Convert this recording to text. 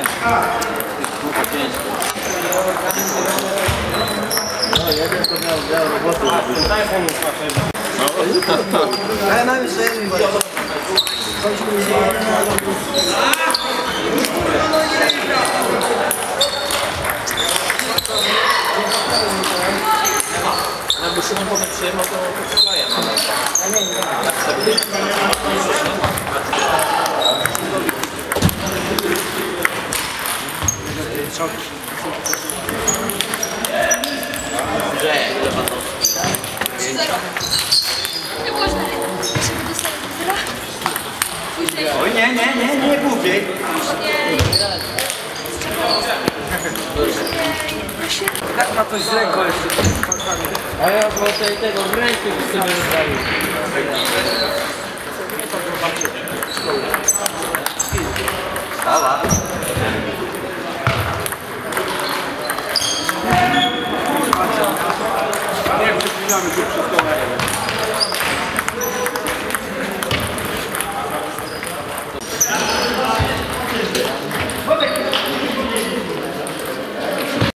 Да, нам Musimy pomyśleć o tym, co mają. Tak sobie. Ale... Nie można. Zera. Oj, nie, nie, nie, nie głupie. Ma coś z ręką jeszcze. A ja po tej tego w ręku sobie rozdaję. zmieniamy się przez kolejne.